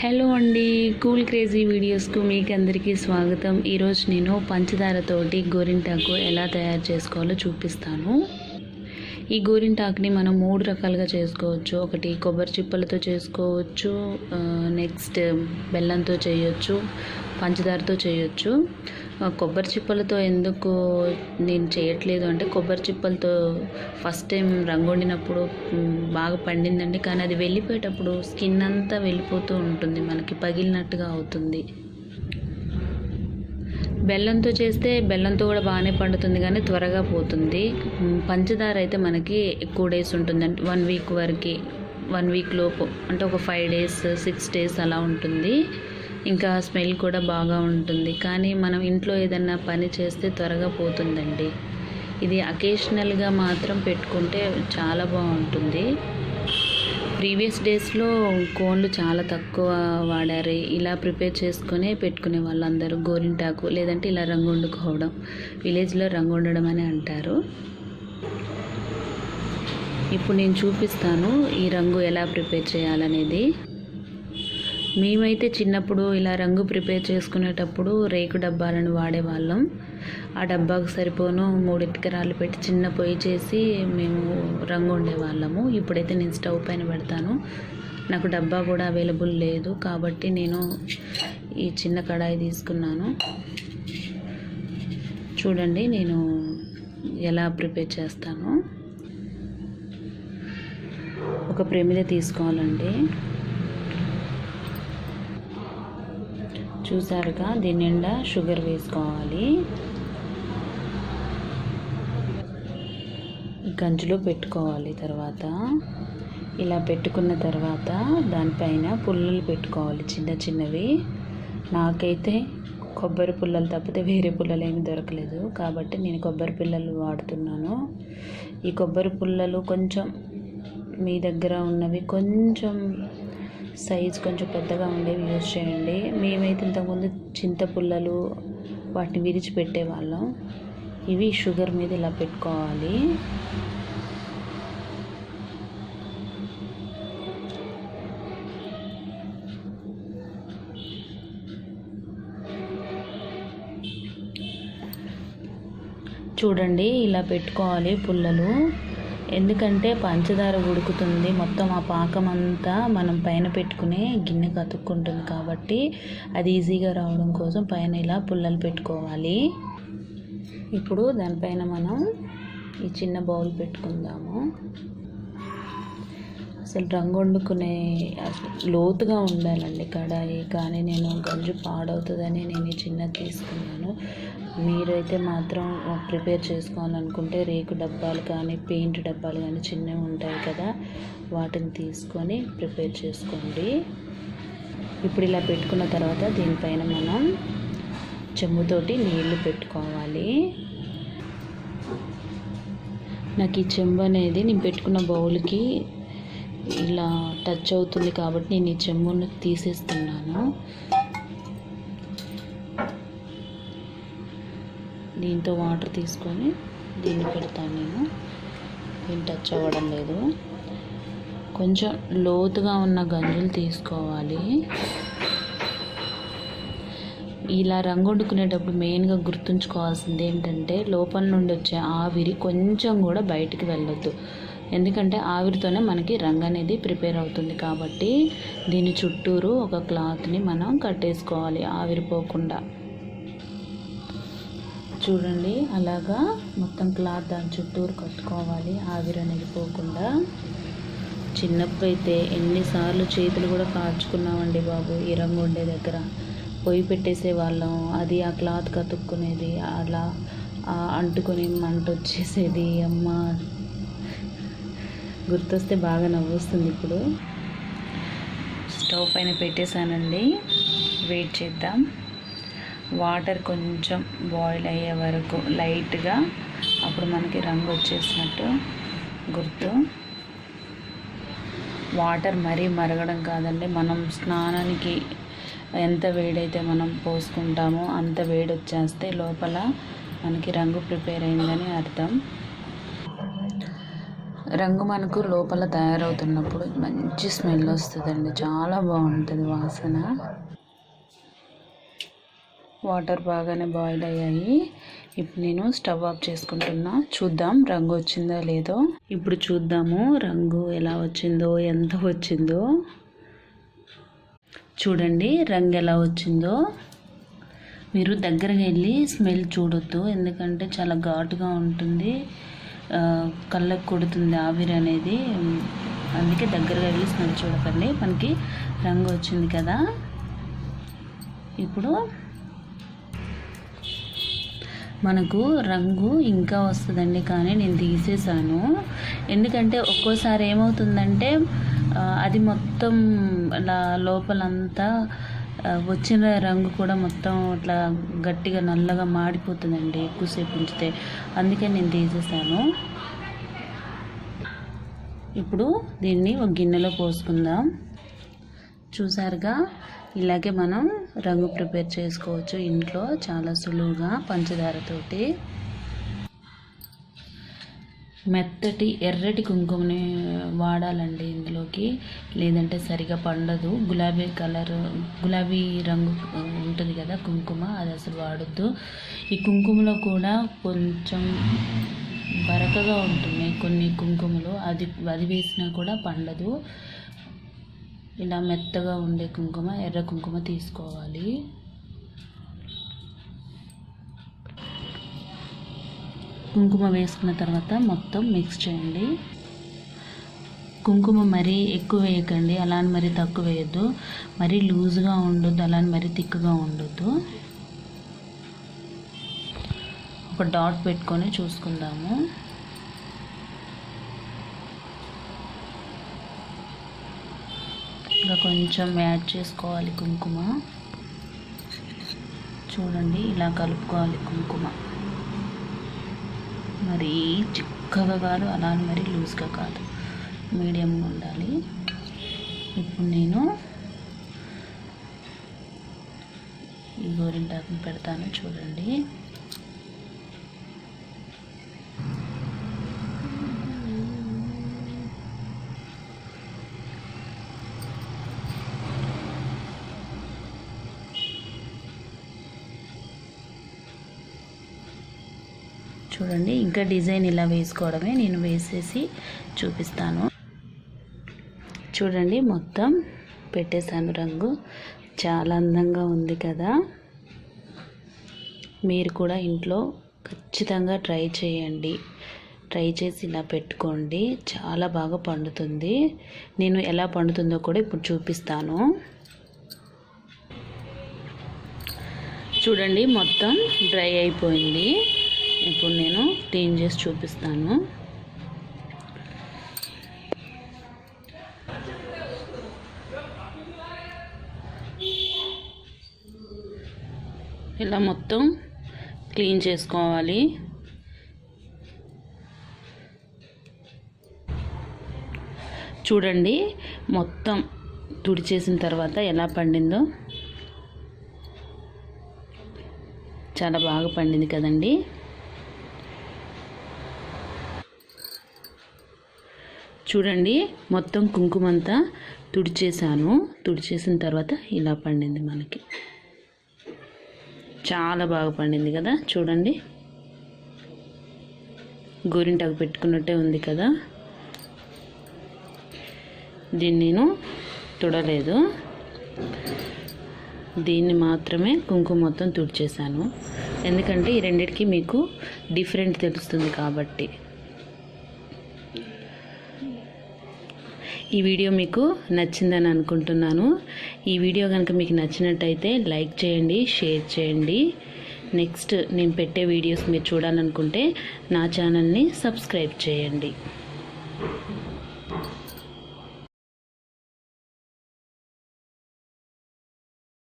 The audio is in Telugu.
హలో అండి కూల్ క్రేజీ వీడియోస్కు మీకు అందరికీ స్వాగతం. ఈరోజు నేను పంచదారతోటి గోరింటాకు ఎలా తయారు చేసుకోవాలో చూపిస్తాను. ఈ గోరింటాకుని మనం మూడు రకాలుగా చేసుకోవచ్చు. ఒకటి కొబ్బరి చిప్పలతో చేసుకోవచ్చు నెక్స్ట్ బెల్లంతో చేయొచ్చు పంచదారతో చేయొచ్చు. కొబ్బరి చిప్పలతో ఎందుకు నేను చేయట్లేదు అంటే కొబ్బరి చిప్పలతో ఫస్ట్ టైం రంగు వండినప్పుడు బాగా పండిందండి. కానీ అది వెళ్ళిపోయేటప్పుడు స్కిన్ అంతా వెళ్ళిపోతూ ఉంటుంది. మనకి పగిలినట్టుగా అవుతుంది. బెల్లంతో చేస్తే బెల్లంతో కూడా బాగానే పండుతుంది కానీ త్వరగా పోతుంది. పంచదార అయితే మనకి ఎక్కువ డేస్ ఉంటుంది. వన్ వీక్ వరకు వన్ వీక్ లోపు అంటే ఒక ఫైవ్ డేస్ సిక్స్ డేస్ అలా ఉంటుంది. ఇంకా స్మెల్ కూడా బాగా ఉంటుంది. కానీ మనం ఇంట్లో ఏదన్నా పని చేస్తే త్వరగా పోతుందండి. ఇది అకేషనల్గా మాత్రం పెట్టుకుంటే చాలా బాగుంటుంది. ప్రీవియస్ డేస్లో కోన్లు చాలా తక్కువ వాడారు. ఇలా ప్రిపేర్ చేసుకునే పెట్టుకునే వాళ్ళందరూ గోరింటాకు లేదంటే ఇలా రంగు వండుకోవడం విలేజ్లో రంగు వండడం అని అంటారు. ఇప్పుడు నేను చూపిస్తాను ఈ రంగు ఎలా ప్రిపేర్ చేయాలనేది. మేమైతే చిన్నప్పుడు ఇలా రంగు ప్రిపేర్ చేసుకునేటప్పుడు రేకు డబ్బాలను వాడేవాళ్ళం. ఆ డబ్బాకు సరిపోను మూడు పెట్టి చిన్న పొయ్యి చేసి మేము రంగు ఉండేవాళ్ళము ఇప్పుడైతే నేను స్టవ్ పైన పెడతాను. నాకు డబ్బా కూడా అవైలబుల్ లేదు కాబట్టి నేను ఈ చిన్న కడాయి తీసుకున్నాను. చూడండి నేను ఎలా ప్రిపేర్ చేస్తాను. ఒక ప్రమిద తీసుకోవాలండి. చూసారుగా దీని నిండా షుగర్ వేసుకోవాలి. గంజులో పెట్టుకోవాలి తర్వాత. ఇలా పెట్టుకున్న తర్వాత దానిపైన పుల్లలు పెట్టుకోవాలి చిన్న చిన్నవి. నాకైతే కొబ్బరి పుల్లలు తప్పితే వేరే పుల్లలు ఏమి దొరకలేదు. కాబట్టి నేను కొబ్బరి పుల్లలు వాడుతున్నాను. ఈ కొబ్బరి పుల్లలు కొంచెం మీ దగ్గర ఉన్నవి కొంచెం సైజ్ కొంచెం పెద్దగా ఉండేవి యూజ్ చేయండి. మేమైతే ఇంతకుముందు చింతపుల్లలు వాటిని విరిచి పెట్టేవాళ్ళం. ఇవి షుగర్ మీద ఇలా పెట్టుకోవాలి. చూడండి ఇలా పెట్టుకోవాలి పుల్లలు. ఎందుకంటే పంచదార ఉడుకుతుంది మొత్తం ఆ పాకం అంతా మనం పైన పెట్టుకునే గిన్నె అతుక్కుంటుంది కాబట్టి అది ఈజీగా రావడం కోసం పైన ఇలా పుల్లలు పెట్టుకోవాలి. ఇప్పుడు దానిపైన మనం ఈ చిన్న బౌల్ పెట్టుకుందాము. అసలు రంగు వండుకునే అసలు లోతుగా ఉండాలండి కడాయి. కానీ నేను గంజు పాడవుతుందని నేను ఈ చిన్నది తీసుకున్నాను. మీరైతే మాత్రం ప్రిపేర్ చేసుకోవాలనుకుంటే రేకు డబ్బాలు కానీ పెయింట్ డబ్బాలు కానీ చిన్నవి ఉంటాయి కదా వాటిని తీసుకొని ప్రిపేర్ చేసుకోండి. ఇప్పుడు ఇలా పెట్టుకున్న తర్వాత దీనిపైన మనం చెంబుతోటి నీళ్ళు పెట్టుకోవాలి. నాకు ఈ చెంబు అనేది నేను పెట్టుకున్న బౌల్కి ఇలా టచ్ అవుతుంది కాబట్టి నేను ఈ చెంబును తీసేస్తున్నాను. దీంతో వాటర్ తీసుకొని దీన్ని పెడతాను నేను. ఏం టచ్ అవ్వడం లేదు. కొంచెం లోతుగా ఉన్న గంజులు తీసుకోవాలి. ఇలా రంగు వండుకునేటప్పుడు మెయిన్గా గుర్తుంచుకోవాల్సింది ఏంటంటే లోపల నుండి వచ్చే ఆవిరి కొంచెం కూడా బయటికి వెళ్ళొద్దు. ఎందుకంటే ఆవిరితోనే మనకి రంగు అనేది ప్రిపేర్ అవుతుంది కాబట్టి దీని చుట్టూరు ఒక క్లాత్ని మనం కట్టేసుకోవాలి ఆవిరిపోకుండా చూడండి అలాగా మొత్తం క్లాత్ దాని చుట్టూరు కట్టుకోవాలి ఆవిరి అనేది పోకుండా. ఎన్నిసార్లు చేతులు కూడా కాల్చుకున్నామండి బాబు ఈ రంగు దగ్గర. పొయ్యి పెట్టేసే వాళ్ళం అది ఆ క్లాత్ కతుక్కునేది అలా అంటుకొని మంట వచ్చేసేది. అమ్మ! గుర్తొస్తే బాగా నవ్వుస్తుంది ఇప్పుడు. స్టవ్ పైన పెట్టేశానండి. వెయిట్ చేద్దాం. వాటర్ కొంచెం బాయిల్ అయ్యే వరకు లైట్గా అప్పుడు మనకి రంగు వచ్చేసినట్టు గుర్తు. వాటర్ మరీ మరగడం కాదండి మనం స్నానానికి ఎంత వేడైతే మనం పోసుకుంటామో అంత వేడి వచ్చేస్తే లోపల మనకి రంగు ప్రిపేర్ అయిందని అర్థం. రంగు మనకు లోపల తయారవుతున్నప్పుడు మంచి స్మెల్ వస్తుందండి చాలా బాగుంటుంది వాసన. వాటర్ బాగానే బాయిల్ అయ్యాయి. ఇప్పుడు నేను స్టవ్ ఆఫ్ చేసుకుంటున్నా. చూద్దాం రంగు వచ్చిందో లేదో. ఇప్పుడు చూద్దాము రంగు ఎలా వచ్చిందో ఎంత వచ్చిందో. చూడండి రంగు ఎలా వచ్చిందో. మీరు దగ్గరకు వెళ్ళి స్మెల్ చూడొద్దు. ఎందుకంటే చాలా ఘాటుగా ఉంటుంది. కళ్ళకు కొడుతుంది ఆవిరి అనేది. అందుకే దగ్గరగా వెళ్ళి స్మెల్ చూడకండి. మనకి రంగు వచ్చింది కదా. ఇప్పుడు మనకు రంగు ఇంకా వస్తుందండి కానీ నేను తీసేసాను ఎందుకంటే ఒక్కోసారి ఏమవుతుందంటే అది మొత్తం అలా లోపలంతా వచ్చిన రంగు కూడా మొత్తం అట్లా గట్టిగా నల్లగా మాడిపోతుందండి ఎక్కువసేపు ఉంచితే. అందుకే నేను తీసేసాను ఇప్పుడు దీన్ని ఒక గిన్నెలో పోసుకుందాం. చూసారుగా? ఇలాగే మనం రంగు ప్రిపేర్ చేసుకోవచ్చు ఇంట్లో చాలా సులువుగా పంచదారతోటి. మెత్తటి ఎర్రటి కుంకుమని వాడాలండి ఇందులోకి. లేదంటే సరిగా పండదు. గులాబీ కలర్ గులాబీ రంగు ఉంటుంది కదా కుంకుమ అది అసలు వాడద్దు. ఈ కుంకుమలో కూడా కొంచెం బరకగా ఉంటుంది కొన్ని కుంకుమలు. అది అది వేసినా కూడా పండదు. ఇలా మెత్తగా ఉండే కుంకుమ ఎర్ర కుంకుమ తీసుకోవాలి. కుంకుమ వేసుకున్న తర్వాత మొత్తం మిక్స్ చేయండి. కుంకుమ మరీ ఎక్కువ వేయకండి అలా అని మరీ తక్కువ వేయద్దు. మరీ లూజ్గా ఉండొద్దు అలా అని మరీ థిక్గా ఉండొద్దు. ఒక డాట్ పెట్టుకొని చూసుకుందాము. ఇంకా కొంచెం యాడ్ చేసుకోవాలి కుంకుమ. చూడండి ఇలా కలుపుకోవాలి కుంకుమ. మరి చిక్కగా కాదు అలా మరీ మరి లూజ్గా కాదు. మీడియంగా ఉండాలి. ఇప్పుడు నేను ఈ గోరింటాకుని పెడతాను చూడండి. చూడండి. ఇంకా డిజైన్ ఇలా వేసుకోవడమే నేను వేసేసి చూపిస్తాను. చూడండి మొత్తం పెట్టేశాను రంగు. చాలా అందంగా ఉంది కదా. మీరు కూడా ఇంట్లో ఖచ్చితంగా ట్రై చేయండి. ట్రై చేసి ఇలా పెట్టుకోండి. చాలా బాగా పండుతుంది. నేను ఎలా పండుతుందో కూడా ఇప్పుడు చూపిస్తాను. చూడండి మొత్తం డ్రై అయిపోయింది. ఇప్పుడు నేను క్లీన్ చేసి చూపిస్తాను. ఇలా మొత్తం క్లీన్ చేసుకోవాలి. చూడండి మొత్తం తుడిచేసిన తర్వాత ఎలా పండిందో. చాలా బాగా పండింది కదండీ. చూడండి మొత్తం కుంకుమంతా తుడిచేసాను తుడిచేసిన తర్వాత ఇలా పండింది మనకి. చాలా బాగా పండింది కదా చూడండి. గోరింటాకు పెట్టుకున్నట్టే ఉంది కదా. దీన్ని నేను తుడలేదు. దీన్ని మాత్రమే కుంకుమ మొత్తం తుడిచేసాను ఎందుకంటే ఈ రెండిటికి మీకు డిఫరెంట్ తెలుస్తుంది కాబట్టి. ఈ వీడియో మీకు నచ్చిందని అనుకుంటున్నాను. ఈ వీడియో కనుక మీకు నచ్చినట్టయితే లైక్ చేయండి షేర్ చేయండి. నెక్స్ట్ నేను పెట్టే వీడియోస్ మీరు చూడాలనుకుంటే నా ఛానల్ని సబ్స్క్రైబ్ చేయండి.